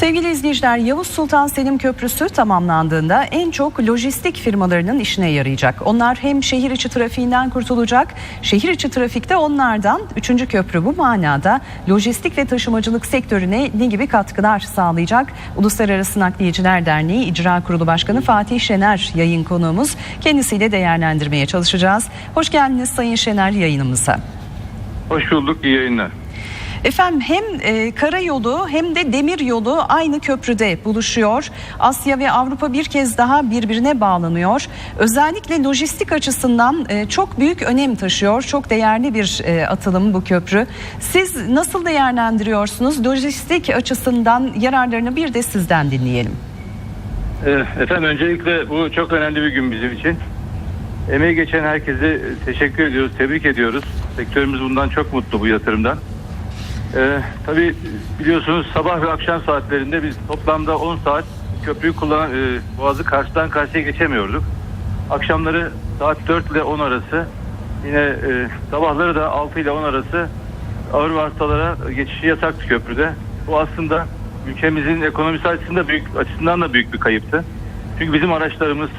Sevgili izleyiciler Yavuz Sultan Selim Köprüsü tamamlandığında en çok lojistik firmalarının işine yarayacak. Onlar hem şehir içi trafiğinden kurtulacak, şehir içi trafikte onlardan. Üçüncü köprü bu manada lojistik ve taşımacılık sektörüne ne gibi katkılar sağlayacak? Uluslararası Nakliyeciler Derneği İcra Kurulu Başkanı Fatih Şener yayın konuğumuz. Kendisiyle değerlendirmeye çalışacağız. Hoş geldiniz Sayın Şener yayınımıza. Hoş bulduk, iyi yayınlar. Efendim hem e, karayolu hem de demir yolu aynı köprüde buluşuyor. Asya ve Avrupa bir kez daha birbirine bağlanıyor. Özellikle lojistik açısından e, çok büyük önem taşıyor. Çok değerli bir e, atılım bu köprü. Siz nasıl değerlendiriyorsunuz? Lojistik açısından yararlarını bir de sizden dinleyelim. Ee, Efendim öncelikle bu çok önemli bir gün bizim için. Emeği geçen herkese teşekkür ediyoruz, tebrik ediyoruz. Sektörümüz bundan çok mutlu bu yatırımdan. Ee, tabii biliyorsunuz sabah ve akşam saatlerinde biz toplamda 10 saat köprüyü kullanan e, boğazı karşıdan karşıya geçemiyorduk. Akşamları saat 4 ile 10 arası yine e, sabahları da 6 ile 10 arası ağır vasıtalara geçişi yasaktı köprüde. Bu aslında ülkemizin ekonomisi açısından büyük açısından da büyük bir kayıptı. Çünkü bizim araçlarımız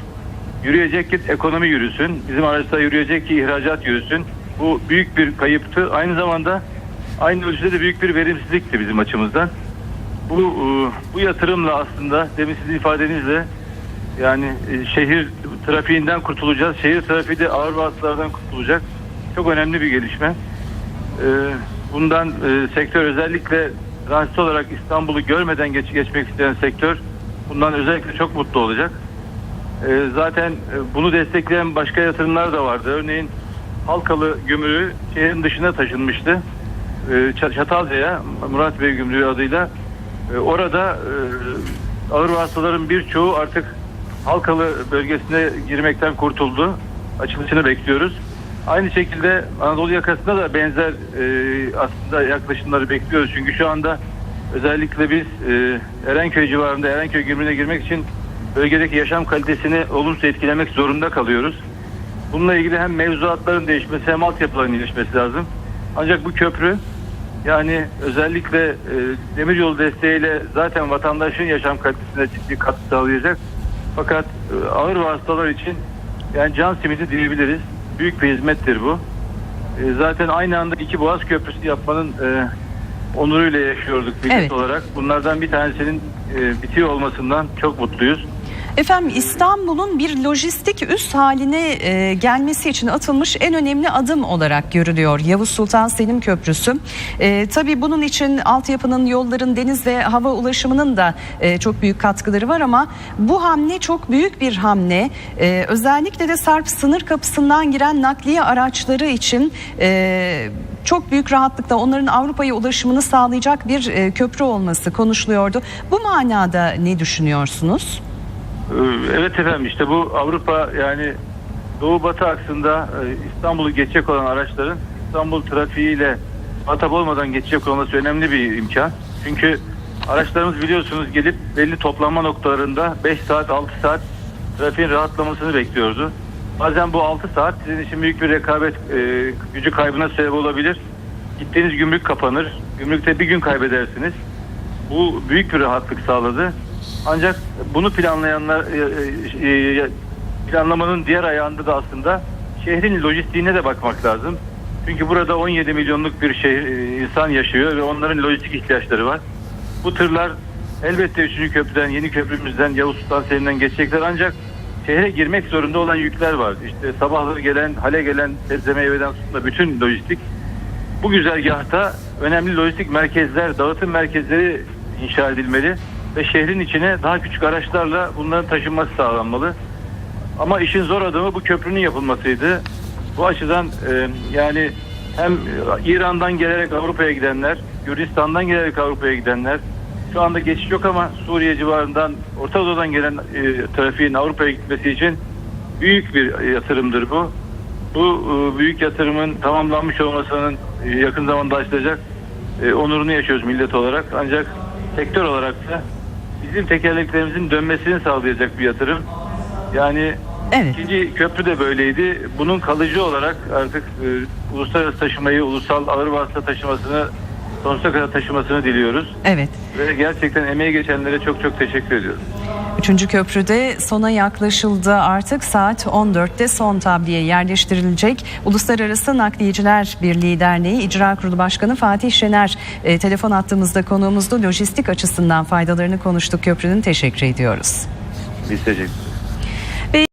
yürüyecek ki ekonomi yürüsün. Bizim araçlar yürüyecek ki ihracat yürüsün. Bu büyük bir kayıptı. Aynı zamanda aynı ölçüde de büyük bir verimsizlikti bizim açımızdan. Bu e, bu yatırımla aslında demin sizin ifadenizle yani e, şehir trafiğinden kurtulacağız. Şehir trafiği de ağır vasıtalardan kurtulacak. Çok önemli bir gelişme. E, Bundan sektör özellikle transit olarak İstanbul'u görmeden geç, geçmek isteyen sektör bundan özellikle çok mutlu olacak. Zaten bunu destekleyen başka yatırımlar da vardı. Örneğin Halkalı gümrüğü şehrin dışına taşınmıştı. E, Ç- Çatalca'ya Murat Bey gümrüğü adıyla. E, Orada e, ağır vasıtaların birçoğu artık Halkalı bölgesine girmekten kurtuldu. Açılışını bekliyoruz. Aynı şekilde Anadolu yakasında da benzer e, aslında yaklaşımları bekliyoruz. Çünkü şu anda özellikle biz e, Erenköy civarında Erenköy gümrüğüne girmek için bölgedeki yaşam kalitesini olumsuz etkilemek zorunda kalıyoruz. Bununla ilgili hem mevzuatların değişmesi hem altyapıların iyileşmesi lazım. Ancak bu köprü yani özellikle e, demiryolu desteğiyle zaten vatandaşın yaşam kalitesine ciddi katkı sağlayacak. Fakat e, ağır vasıtalar için yani can simidi diyebiliriz. Büyük bir hizmettir bu. E, zaten aynı anda iki Boğaz Köprüsü yapmanın e, onuruyla yaşıyorduk millet Evet. olarak. Bunlardan bir tanesinin e, bitiyor olmasından çok mutluyuz. Efendim İstanbul'un bir lojistik üs haline e, gelmesi için atılmış en önemli adım olarak görülüyor Yavuz Sultan Selim Köprüsü. E, tabii bunun için altyapının, yolların, deniz ve hava ulaşımının da e, çok büyük katkıları var ama bu hamle çok büyük bir hamle. E, özellikle de Sarp sınır kapısından giren nakliye araçları için e, çok büyük rahatlıkla onların Avrupa'ya ulaşımını sağlayacak bir e, köprü olması konuşuluyordu. Bu manada ne düşünüyorsunuz? Ee, Evet efendim işte bu Avrupa yani Doğu Batı aksında e, İstanbul'u geçecek olan araçların İstanbul trafiğiyle muhatap olmadan geçecek olması önemli bir imkan. Çünkü araçlarımız biliyorsunuz gelip belli toplanma noktalarında 5 saat 6 saat trafiğin rahatlamasını bekliyordu. Bazen bu 6 saat sizin için büyük bir rekabet e, gücü kaybına sebep olabilir. Gittiğiniz gümrük kapanır. Gümrükte bir gün kaybedersiniz. Bu büyük bir rahatlık sağladı. Ancak bunu planlayanlar e, e, e, planlamanın diğer ayağında da aslında şehrin lojistiğine de bakmak lazım. Çünkü burada 17 milyonluk bir şehir insan yaşıyor ve onların lojistik ihtiyaçları var. Bu tırlar elbette 3. köprüden, yeni köprümüzden, Yavuz Sultan Selim'den geçecekler ancak şehre girmek zorunda olan yükler var. İşte sabahları gelen, hale gelen sebze meyveden tutun bütün lojistik bu güzergahta önemli lojistik merkezler, dağıtım merkezleri inşa edilmeli ve şehrin içine daha küçük araçlarla bunların taşınması sağlanmalı. Ama işin zor adamı bu köprünün yapılmasıydı. Bu açıdan e, yani hem İran'dan gelerek Avrupa'ya gidenler, Gürcistan'dan gelerek Avrupa'ya gidenler, şu anda geçiş yok ama Suriye civarından, Orta Doğu'dan gelen e, trafiğin Avrupa'ya gitmesi için büyük bir yatırımdır bu. Bu e, büyük yatırımın tamamlanmış olmasının e, yakın zamanda açılacak e, onurunu yaşıyoruz millet olarak. Ancak sektör olarak da bizim tekerleklerimizin dönmesini sağlayacak bir yatırım. Yani Evet. ikinci köprü de böyleydi. Bunun kalıcı olarak artık e, uluslararası taşımayı, ulusal ağır vasıta taşımasını sonsuza kadar taşımasını diliyoruz. Evet. Ve gerçekten emeği geçenlere çok çok teşekkür ediyorum. Üçüncü köprüde sona yaklaşıldı artık saat 14'te son tabliye yerleştirilecek. Uluslararası Nakliyeciler Birliği Derneği İcra Kurulu Başkanı Fatih Şener e, telefon attığımızda konuğumuzdu. Lojistik açısından faydalarını konuştuk köprünün teşekkür ediyoruz. Biz teşekkür.